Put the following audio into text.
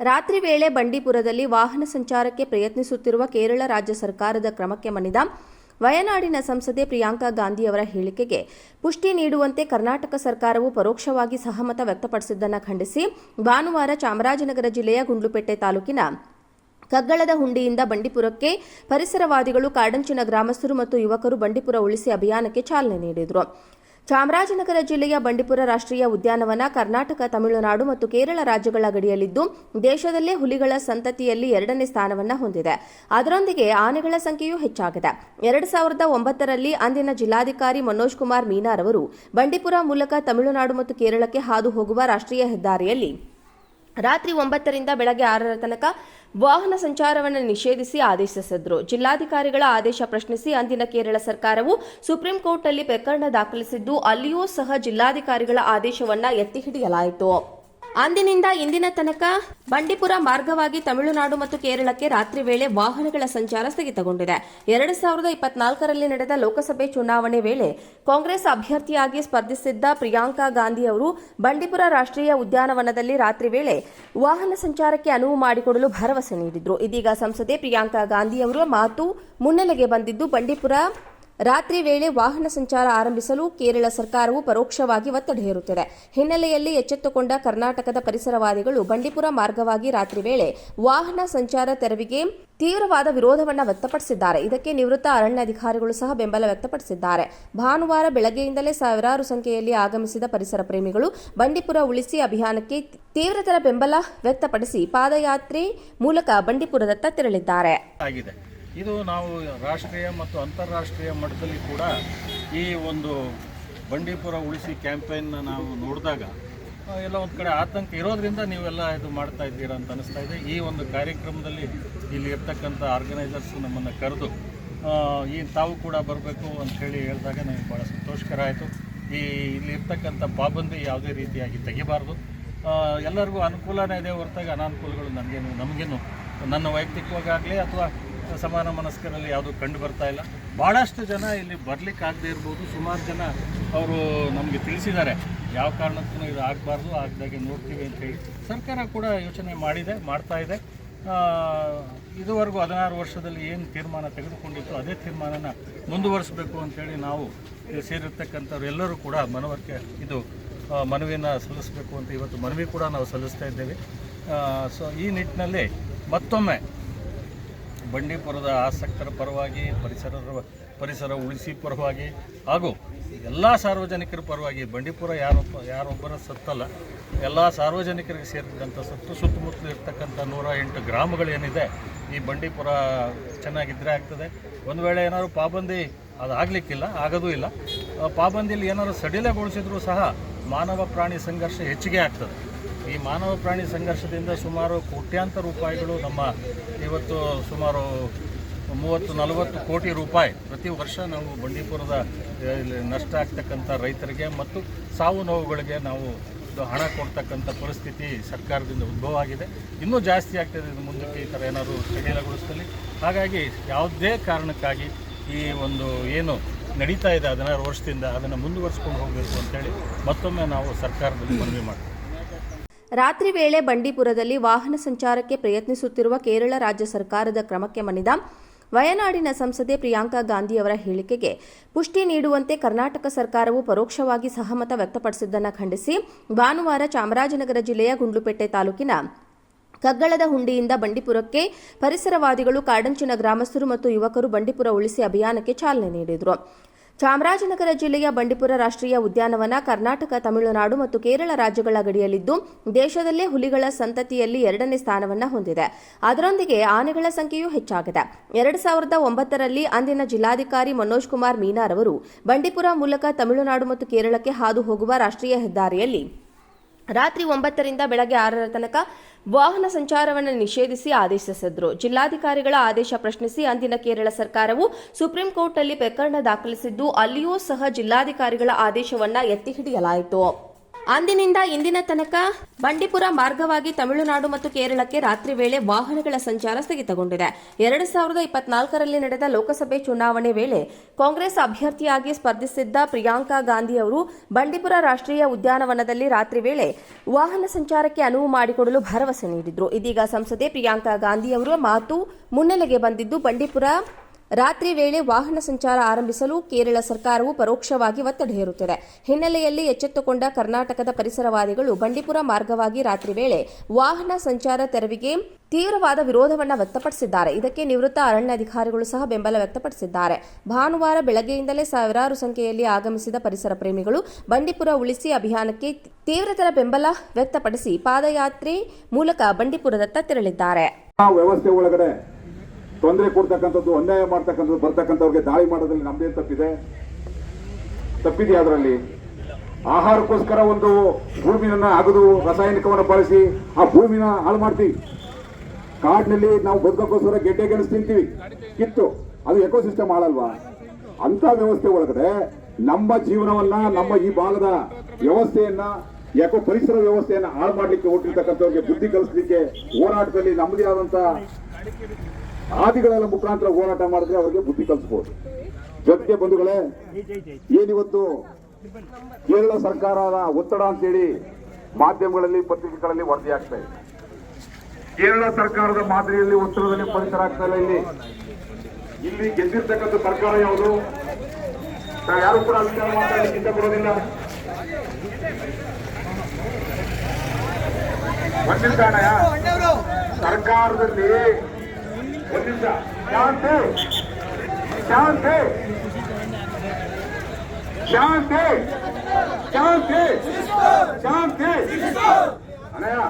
ರಾತ್ರಿ ವೇಳೆ ಬಂಡೀಪುರದಲ್ಲಿ ವಾಹನ ಸಂಚಾರಕ್ಕೆ ಪ್ರಯತ್ನಿಸುತ್ತಿರುವ ಕೇರಳ ರಾಜ್ಯ ಸರ್ಕಾರದ ಕ್ರಮಕ್ಕೆ ಮಣಿದ ವಯನಾಡಿನ ಸಂಸದೆ ಪ್ರಿಯಾಂಕಾ ಗಾಂಧಿಯವರ ಹೇಳಿಕೆಗೆ ಪುಷ್ಟಿ ನೀಡುವಂತೆ ಕರ್ನಾಟಕ ಸರ್ಕಾರವು ಪರೋಕ್ಷವಾಗಿ ಸಹಮತ ವ್ಯಕ್ತಪಡಿಸಿದ್ದನ್ನು ಖಂಡಿಸಿ ಭಾನುವಾರ ಚಾಮರಾಜನಗರ ಜಿಲ್ಲೆಯ ಗುಂಡ್ಲುಪೇಟೆ ತಾಲೂಕಿನ ಕಗ್ಗಳದ ಹುಂಡಿಯಿಂದ ಬಂಡೀಪುರಕ್ಕೆ ಪರಿಸರವಾದಿಗಳು ಕಾಡಂಚಿನ ಗ್ರಾಮಸ್ಥರು ಮತ್ತು ಯುವಕರು ಬಂಡೀಪುರ ಉಳಿಸಿ ಅಭಿಯಾನಕ್ಕೆ ಚಾಲನೆ ನೀಡಿದರು. ಚಾಮರಾಜನಗರ ಜಿಲ್ಲೆಯ ಬಂಡೀಪುರ ರಾಷ್ಟ್ರೀಯ ಉದ್ಯಾನವನ ಕರ್ನಾಟಕ, ತಮಿಳುನಾಡು ಮತ್ತು ಕೇರಳ ರಾಜ್ಯಗಳ ಗಡಿಯಲ್ಲಿದ್ದು, ದೇಶದಲ್ಲೇ ಹುಲಿಗಳ ಸಂತತಿಯಲ್ಲಿ ಎರಡನೇ ಸ್ಥಾನವನ್ನು ಹೊಂದಿದೆ. ಅದರೊಂದಿಗೆ ಆನೆಗಳ ಸಂಖ್ಯೆಯೂ ಹೆಚ್ಚಾಗಿದೆ. ಎರಡು ಸಾವಿರದ ಒಂಬತ್ತರಲ್ಲಿ ಅಂದಿನ ಜಿಲ್ಲಾಧಿಕಾರಿ ಮನೋಜ್ ಕುಮಾರ್ ಮೀನಾರ್ ಅವರು ಬಂಡೀಪುರ ಮೂಲಕ ತಮಿಳುನಾಡು ಮತ್ತು ಕೇರಳಕ್ಕೆ ಹಾದು ಹೋಗುವ ರಾಷ್ಟ್ರೀಯ ಹೆದ್ದಾರಿಯಲ್ಲಿ ರಾತ್ರಿ ಒಂಬತ್ತರಿಂದ ಬೆಳಗ್ಗೆ ಆರರ ತನಕ ವಾಹನ ಸಂಚಾರವನ್ನು ನಿಷೇಧಿಸಿ ಆದೇಶಿಸಿದ್ರು. ಜಿಲ್ಲಾಧಿಕಾರಿಗಳ ಆದೇಶ ಪ್ರಶ್ನಿಸಿ ಅಂದಿನ ಕೇರಳ ಸರ್ಕಾರವು ಸುಪ್ರೀಂ ಕೋರ್ಟ್ನಲ್ಲಿ ಪ್ರಕರಣ ದಾಖಲಿಸಿದ್ದು, ಅಲ್ಲಿಯೂ ಸಹ ಜಿಲ್ಲಾಧಿಕಾರಿಗಳ ಆದೇಶವನ್ನು ಎತ್ತಿ ಹಿಡಿಯಲಾಯಿತು. ಅಂದಿನಿಂದ ಇಂದಿನ ತನಕ ಬಂಡೀಪುರ ಮಾರ್ಗವಾಗಿ ತಮಿಳುನಾಡು ಮತ್ತು ಕೇರಳಕ್ಕೆ ರಾತ್ರಿ ವೇಳೆ ವಾಹನಗಳ ಸಂಚಾರ ಸ್ಥಗಿತಗೊಂಡಿದೆ. ಎರಡು ಸಾವಿರದ ಇಪ್ಪತ್ನಾಲ್ಕರಲ್ಲಿ ನಡೆದ ಲೋಕಸಭೆ ಚುನಾವಣೆ ವೇಳೆ ಕಾಂಗ್ರೆಸ್ ಅಭ್ಯರ್ಥಿಯಾಗಿ ಸ್ಪರ್ಧಿಸಿದ್ದ ಪ್ರಿಯಾಂಕಾ ಗಾಂಧಿ ಅವರು ಬಂಡೀಪುರ ರಾಷ್ಟ್ರೀಯ ಉದ್ಯಾನವನದಲ್ಲಿ ರಾತ್ರಿ ವೇಳೆ ವಾಹನ ಸಂಚಾರಕ್ಕೆ ಅನುವು ಮಾಡಿಕೊಡಲು ಭರವಸೆ ನೀಡಿದ್ರು. ಇದೀಗ ಸಂಸದೆ ಪ್ರಿಯಾಂಕಾ ಗಾಂಧಿ ಅವರ ಮಾತು ಮುನ್ನೆಲೆಗೆ ಬಂದಿದ್ದು, ಬಂಡೀಪುರ ರಾತ್ರಿ ವೇಳೆ ವಾಹನ ಸಂಚಾರ ಆರಂಭಿಸಲು ಕೇರಳ ಸರ್ಕಾರವು ಪರೋಕ್ಷವಾಗಿ ಒತ್ತಡ ಹೇರುತ್ತಿದೆ. ಹಿನ್ನೆಲೆಯಲ್ಲಿ ಎಚ್ಚೆತ್ತುಕೊಂಡ ಕರ್ನಾಟಕದ ಪರಿಸರವಾದಿಗಳು ಬಂಡೀಪುರ ಮಾರ್ಗವಾಗಿ ರಾತ್ರಿ ವೇಳೆ ವಾಹನ ಸಂಚಾರ ತೆರವಿಗೆ ತೀವ್ರವಾದ ವಿರೋಧವನ್ನು ವ್ಯಕ್ತಪಡಿಸಿದ್ದಾರೆ. ಇದಕ್ಕೆ ನಿವೃತ್ತ ಅರಣ್ಯಾಧಿಕಾರಿಗಳು ಸಹ ಬೆಂಬಲ ವ್ಯಕ್ತಪಡಿಸಿದ್ದಾರೆ. ಭಾನುವಾರ ಬೆಳಗ್ಗೆಯಿಂದಲೇ ಸಾವಿರಾರು ಸಂಖ್ಯೆಯಲ್ಲಿ ಆಗಮಿಸಿದ ಪರಿಸರ ಪ್ರೇಮಿಗಳು ಬಂಡೀಪುರ ಉಳಿಸಿ ಅಭಿಯಾನಕ್ಕೆ ತೀವ್ರತರ ಬೆಂಬಲ ವ್ಯಕ್ತಪಡಿಸಿ ಪಾದಯಾತ್ರೆ ಮೂಲಕ ಬಂಡೀಪುರದತ್ತ ತೆರಳಿದ್ದಾರೆ. ಇದು ನಾವು ರಾಷ್ಟ್ರೀಯ ಮತ್ತು ಅಂತಾರಾಷ್ಟ್ರೀಯ ಮಟ್ಟದಲ್ಲಿ ಕೂಡ ಈ ಒಂದು ಬಂಡೀಪುರ ಉಳಿಸಿ ಕ್ಯಾಂಪೇನ್ನ ನಾವು ನೋಡಿದಾಗ ಎಲ್ಲ ಒಂದು ಕಡೆ ಆತಂಕ ಇರೋದರಿಂದ ನೀವೆಲ್ಲ ಇದು ಮಾಡ್ತಾ ಇದ್ದೀರಾ ಅಂತ ಅನಿಸ್ತಾ ಇದೆ. ಈ ಒಂದು ಕಾರ್ಯಕ್ರಮದಲ್ಲಿ ಇಲ್ಲಿ ಇರ್ತಕ್ಕಂಥ ಆರ್ಗನೈಸರ್ಸ್ ನಮ್ಮನ್ನು ಕರೆದು ಈ ತಾವು ಕೂಡ ಬರಬೇಕು ಅಂತ ಹೇಳಿ ಹೇಳಿದಾಗ ನನಗೆ ಭಾಳ ಸಂತೋಷಕರ ಆಯಿತು. ಈ ಇಲ್ಲಿ ಇರ್ತಕ್ಕಂಥ ಪಾಬಂದಿ ಯಾವುದೇ ರೀತಿಯಾಗಿ ತೆಗಿಬಾರ್ದು. ಎಲ್ಲರಿಗೂ ಅನುಕೂಲನೇ ಇದೆ ಹೊರತಾಗಿ ಅನಾನುಕೂಲಗಳು ನನಗೇನು ನಮಗೇನು, ನನ್ನ ವೈಯಕ್ತಿಕವಾಗಲಿ ಅಥವಾ ಸಮಾನ ಮನಸ್ಕರಲ್ಲಿ ಯಾವುದು ಕಂಡು ಬರ್ತಾ ಇಲ್ಲ. ಭಾಳಷ್ಟು ಜನ ಇಲ್ಲಿ ಬರ್ಲಿಕ್ಕೆ ಆಗದೆ ಇರ್ಬೋದು. ಸುಮಾರು ಜನ ಅವರು ನಮಗೆ ತಿಳಿಸಿದ್ದಾರೆ. ಯಾವ ಕಾರಣಕ್ಕೂ ಇದು ಆಗಬಾರ್ದು, ಆಗದಾಗೆ ನೋಡ್ತೀವಿ ಅಂತ ಹೇಳಿ ಸರ್ಕಾರ ಕೂಡ ಯೋಚನೆ ಮಾಡಿದೆ, ಮಾಡ್ತಾ ಇದೆ. ಇದುವರೆಗೂ ಹದಿನಾರು ವರ್ಷದಲ್ಲಿ ಏನು ತೀರ್ಮಾನ ತೆಗೆದುಕೊಂಡಿತ್ತು ಅದೇ ತೀರ್ಮಾನನ ಮುಂದುವರಿಸಬೇಕು ಅಂತೇಳಿ ನಾವು ಸೇರಿರ್ತಕ್ಕಂಥವ್ರು ಎಲ್ಲರೂ ಕೂಡ ಮನವರಿಕೆ, ಇದು ಮನವಿಯನ್ನು ಸಲ್ಲಿಸಬೇಕು ಅಂತ ಇವತ್ತು ಮನವಿ ಕೂಡ ನಾವು ಸಲ್ಲಿಸ್ತಾ ಇದ್ದೇವೆ. ಸೊ ಈ ನಿಟ್ಟಿನಲ್ಲಿ ಮತ್ತೊಮ್ಮೆ ಬಂಡೀಪುರದ ಆಸಕ್ತರ ಪರವಾಗಿ ಪರಿಸರದ ಪರಿಸರ ಉಳಿಸಿ ಪರವಾಗಿ ಹಾಗೂ ಎಲ್ಲ ಸಾರ್ವಜನಿಕರ ಪರವಾಗಿ ಬಂಡೀಪುರ ಯಾರೊಬ್ಬ ಯಾರೊಬ್ಬರ ಸತ್ತಲ್ಲ, ಎಲ್ಲ ಸಾರ್ವಜನಿಕರಿಗೆ ಸೇರಿದಂಥ ಸತ್ತು ಸುತ್ತಮುತ್ತಲು ಇರ್ತಕ್ಕಂಥ ನೂರ ಎಂಟು ಗ್ರಾಮಗಳೇನಿದೆ ಈ ಬಂಡೀಪುರ ಚೆನ್ನಾಗಿದ್ದರೆ ಆಗ್ತದೆ. ಒಂದು ವೇಳೆ ಏನಾದರೂ ಪಾಬಂದಿ ಅದು ಆಗಲಿಕ್ಕಿಲ್ಲ, ಆಗೋದೂ ಇಲ್ಲ. ಪಾಬಂದಿಲಿ ಏನಾದರೂ ಸಡಿಲಗೊಳಿಸಿದ್ರೂ ಸಹ ಮಾನವ ಪ್ರಾಣಿ ಸಂಘರ್ಷ ಹೆಚ್ಚಿಗೆ ಆಗ್ತದೆ. ಈ ಮಾನವ ಪ್ರಾಣಿ ಸಂಘರ್ಷದಿಂದ ಸುಮಾರು ಕೋಟ್ಯಾಂತರ ರೂಪಾಯಿಗಳು ನಮ್ಮ ಇವತ್ತು ಸುಮಾರು ಮೂವತ್ತು, ನಲವತ್ತು ಕೋಟಿ ರೂಪಾಯಿ ಪ್ರತಿ ವರ್ಷ ನಾವು ಬಂಡೀಪುರದ ನಷ್ಟ ಆಗ್ತಕ್ಕಂಥ ರೈತರಿಗೆ ಮತ್ತು ಸಾವು ನೋವುಗಳಿಗೆ ನಾವು ಹಣ ಕೊಡ್ತಕ್ಕಂಥ ಪರಿಸ್ಥಿತಿ ಸರ್ಕಾರದಿಂದ ಉದ್ಭವ ಆಗಿದೆ. ಇನ್ನೂ ಜಾಸ್ತಿ ಆಗ್ತದೆ ಇದು ಮುಂದಕ್ಕೆ ಈ ಥರ ಏನಾದರೂ ಸಡಿಲಗೊಳಿಸ್ತಲ್ಲಿ ಹಾಗಾಗಿ ಯಾವುದೇ ಕಾರಣಕ್ಕಾಗಿ ಈ ಒಂದು ಏನು ನಡೀತಾ ಇದೆ ಹದಿನಾರು ವರ್ಷದಿಂದ ಅದನ್ನು ಮುಂದುವರಿಸ್ಕೊಂಡು ಹೋಗಬೇಕು ಅಂತೇಳಿ ಮತ್ತೊಮ್ಮೆ ನಾವು ಸರ್ಕಾರದಲ್ಲಿ ಮನವಿ ಮಾಡ್ತೀವಿ. ರಾತ್ರಿ ವೇಳೆ ಬಂಡೀಪುರದಲ್ಲಿ ವಾಹನ ಸಂಚಾರಕ್ಕೆ ಪ್ರಯತ್ನಿಸುತ್ತಿರುವ ಕೇರಳ ರಾಜ್ಯ ಸರ್ಕಾರದ ಕ್ರಮಕ್ಕೆ ಮಣಿದ ವಯನಾಡಿನ ಸಂಸದೆ ಪ್ರಿಯಾಂಕಾ ಗಾಂಧಿ ಅವರ ಹೇಳಿಕೆಗೆ ಪುಷ್ಟಿ ನೀಡುವಂತೆ ಕರ್ನಾಟಕ ಸರ್ಕಾರವು ಪರೋಕ್ಷವಾಗಿ ಸಹಮತ ವ್ಯಕ್ತಪಡಿಸಿದ್ದನ್ನು ಖಂಡಿಸಿ, ಭಾನುವಾರ ಚಾಮರಾಜನಗರ ಜಿಲ್ಲೆಯ ಗುಂಡ್ಲುಪೇಟೆ ತಾಲೂಕಿನ ಕಗ್ಗಳದ ಹುಂಡಿಯಿಂದ ಬಂಡೀಪುರಕ್ಕೆ ಪರಿಸರವಾದಿಗಳು ಕಾಡಂಚಿನ ಗ್ರಾಮಸ್ಥರು ಮತ್ತು ಯುವಕರು ಬಂಡೀಪುರ ಉಳಿಸಿ ಅಭಿಯಾನಕ್ಕೆ ಚಾಲನೆ ನೀಡಿದರು. ಚಾಮರಾಜನಗರ ಜಿಲ್ಲೆಯ ಬಂಡೀಪುರ ರಾಷ್ಟ್ರೀಯ ಉದ್ಯಾನವನ ಕರ್ನಾಟಕ, ತಮಿಳುನಾಡು ಮತ್ತು ಕೇರಳ ರಾಜ್ಯಗಳ ಗಡಿಯಲ್ಲಿದ್ದು, ದೇಶದಲ್ಲೇ ಹುಲಿಗಳ ಸಂತತಿಯಲ್ಲಿ ಎರಡನೇ ಸ್ಥಾನವನ್ನು ಹೊಂದಿದೆ. ಅದರೊಂದಿಗೆ ಆನೆಗಳ ಸಂಖ್ಯೆಯೂ ಹೆಚ್ಚಾಗಿದೆ. ಎರಡು ಸಾವಿರದ ಒಂಬತ್ತರಲ್ಲಿ ಅಂದಿನ ಜಿಲ್ಲಾಧಿಕಾರಿ ಮನೋಜ್ ಕುಮಾರ್ ಮೀನಾರ್ ಅವರು ಬಂಡೀಪುರ ಮೂಲಕ ತಮಿಳುನಾಡು ಮತ್ತು ಕೇರಳಕ್ಕೆ ಹಾದು ಹೋಗುವ ರಾಷ್ಟ್ರೀಯ ಹೆದ್ದಾರಿಯಲ್ಲಿ ರಾತ್ರಿ ಒಂಬತ್ತರಿಂದ ಬೆಳಗ್ಗೆ ಆರರ ತನಕ ವಾಹನ ಸಂಚಾರವನ್ನು ನಿಷೇಧಿಸಿ ಆದೇಶಿಸಿದ್ರು. ಜಿಲ್ಲಾಧಿಕಾರಿಗಳ ಆದೇಶ ಪ್ರಶ್ನಿಸಿ ಅಂದಿನ ಕೇರಳ ಸರ್ಕಾರವು ಸುಪ್ರೀಂ ಕೋರ್ಟ್ನಲ್ಲಿ ಪ್ರಕರಣ ದಾಖಲಿಸಿದ್ದು, ಅಲ್ಲಿಯೂ ಸಹ ಜಿಲ್ಲಾಧಿಕಾರಿಗಳ ಆದೇಶವನ್ನು ಎತ್ತಿ ಹಿಡಿಯಲಾಯಿತು. ಅಂದಿನಿಂದ ಇಂದಿನ ತನಕ ಬಂಡೀಪುರ ಮಾರ್ಗವಾಗಿ ತಮಿಳುನಾಡು ಮತ್ತು ಕೇರಳಕ್ಕೆ ರಾತ್ರಿ ವೇಳೆ ವಾಹನಗಳ ಸಂಚಾರ ಸ್ಥಗಿತಗೊಂಡಿದೆ. ಎರಡು ಸಾವಿರದ ಇಪ್ಪತ್ನಾಲ್ಕರಲ್ಲಿ ನಡೆದ ಲೋಕಸಭೆ ಚುನಾವಣೆ ವೇಳೆ ಕಾಂಗ್ರೆಸ್ ಅಭ್ಯರ್ಥಿಯಾಗಿ ಸ್ಪರ್ಧಿಸಿದ್ದ ಪ್ರಿಯಾಂಕಾ ಗಾಂಧಿ ಅವರು ಬಂಡೀಪುರ ರಾಷ್ಟ್ರೀಯ ಉದ್ಯಾನವನದಲ್ಲಿ ರಾತ್ರಿ ವೇಳೆ ವಾಹನ ಸಂಚಾರಕ್ಕೆ ಅನುವು ಮಾಡಿಕೊಡಲು ಭರವಸೆ ನೀಡಿದ್ರು. ಇದೀಗ ಸಂಸದೆ ಪ್ರಿಯಾಂಕಾ ಗಾಂಧಿ ಅವರ ಮಾತು ಮುನ್ನೆಲೆಗೆ ಬಂದಿದ್ದು, ಬಂಡೀಪುರ ರಾತ್ರಿ ವೇಳೆ ವಾಹನ ಸಂಚಾರ ಆರಂಭಿಸಲು ಕೇರಳ ಸರ್ಕಾರವು ಪರೋಕ್ಷವಾಗಿ ಒತ್ತಡ ಹೇರುತ್ತಿದೆ. ಹಿನ್ನೆಲೆಯಲ್ಲಿ ಎಚ್ಚೆತ್ತುಕೊಂಡ ಕರ್ನಾಟಕದ ಪರಿಸರವಾದಿಗಳು ಬಂಡೀಪುರ ಮಾರ್ಗವಾಗಿ ರಾತ್ರಿ ವೇಳೆ ವಾಹನ ಸಂಚಾರ ತೆರವಿಗೆ ತೀವ್ರವಾದ ವಿರೋಧವನ್ನು ವ್ಯಕ್ತಪಡಿಸಿದ್ದಾರೆ. ಇದಕ್ಕೆ ನಿವೃತ್ತ ಅರಣ್ಯಾಧಿಕಾರಿಗಳು ಸಹ ಬೆಂಬಲ ವ್ಯಕ್ತಪಡಿಸಿದ್ದಾರೆ. ಭಾನುವಾರ ಬೆಳಗ್ಗೆಯಿಂದಲೇ ಸಾವಿರಾರು ಸಂಖ್ಯೆಯಲ್ಲಿ ಆಗಮಿಸಿದ ಪರಿಸರ ಪ್ರೇಮಿಗಳು ಬಂಡೀಪುರ ಉಳಿಸಿ ಅಭಿಯಾನಕ್ಕೆ ತೀವ್ರತರ ಬೆಂಬಲ ವ್ಯಕ್ತಪಡಿಸಿ ಪಾದಯಾತ್ರೆ ಮೂಲಕ ಬಂಡೀಪುರದತ್ತ ತೆರಳಿದ್ದಾರೆ. ತೊಂದರೆ ಕೊಡ್ತಕ್ಕಂಥದ್ದು, ಅನ್ಯಾಯ ಮಾಡ್ತಕ್ಕಂಥದ್ದು, ಬರ್ತಕ್ಕಂಥವ್ರಿಗೆ ದಾಳಿ ಮಾಡೋದ್ರಲ್ಲಿ ನಮ್ದೇನು ತಪ್ಪಿದೆ? ತಪ್ಪಿದೆಯಾ ಅದರಲ್ಲಿ? ಆಹಾರಕ್ಕೋಸ್ಕರ ಒಂದು ಭೂಮಿನ ಅಗದು ರಾಸಾಯನಿಕವನ್ನು ಬಳಸಿ ಆ ಭೂಮಿನ ಹಾಳು ಮಾಡ್ತೀವಿ ಕಾಡಿನಲ್ಲಿ ನಾವು ಬದುಕೋಸ್ಕರ ಗೆಡ್ಡೆ ಗೆಣಸು ತಿಂತೀವಿ. ಕಿತ್ತು. ಅದು ಎಕೋಸಿಸ್ಟಮ್ ಹಾಳಲ್ವಾ? ಅಂತ ವ್ಯವಸ್ಥೆ ಒಳಗಡೆ ನಮ್ಮ ಜೀವನವನ್ನ, ನಮ್ಮ ಈ ಭಾಗದ ವ್ಯವಸ್ಥೆಯನ್ನ, ಯಾಕೋ ಪರಿಸರ ವ್ಯವಸ್ಥೆಯನ್ನ ಹಾಳು ಮಾಡಲಿಕ್ಕೆ ಹೋಗಿರ್ತಕ್ಕಂಥವ್ರಿಗೆ ಬುದ್ಧಿ ಕಲಿಸ್ಲಿಕ್ಕೆ ಹೋರಾಟದಲ್ಲಿ ನಮ್ಮದೇ ಆದಂತ ಆದಿಗಳೆಲ್ಲ ಮುಖಾಂತರ ಹೋರಾಟ ಮಾಡಿದ್ರೆ ಅವರಿಗೆ ಬುದ್ಧಿ ಕಲಿಸ್ಬೋದು. ಜೊತೆಗೆ ಬಂಧುಗಳೇ ಏನಿವತ್ತು ಕೇರಳ ಸರ್ಕಾರದ ಒತ್ತಡ ಅಂತೇಳಿ ಮಾಧ್ಯಮಗಳಲ್ಲಿ, ಪತ್ರಿಕೆಗಳಲ್ಲಿ ವರದಿಯಾಗ್ತಾ ಇದೆ. ಕೇರಳ ಸರ್ಕಾರದ ಮಾದರಿಯಲ್ಲಿ ಒತ್ತಡದಲ್ಲಿ ಪರಿಸರ ಆಗ್ತಾ ಇಲ್ಲ ಇಲ್ಲಿ. ಇಲ್ಲಿ ಗೆದ್ದಿರ್ತಕ್ಕಂಥ ಸರ್ಕಾರ ಯಾವುದು? ಯಾರು ಕೂಡ ವಿಚಾರ ಮಾತಾಡಲಿಕ್ಕೆ ಇಷ್ಟಪಡೋದಿಲ್ಲ ಒಂದ್ ನಿಮಿಷ ಅಣ್ಣಯ್ಯ. ಸರ್ಕಾರದಲ್ಲಿ ಒಂದ್ ನಿಮಿಷ ಶಾಂತಿ ಶಾಂತಿ ಶಾಂತಿ ಶಾಂತಿ ಶಾಂತಿ ಅಣ್ಣಯ್ಯ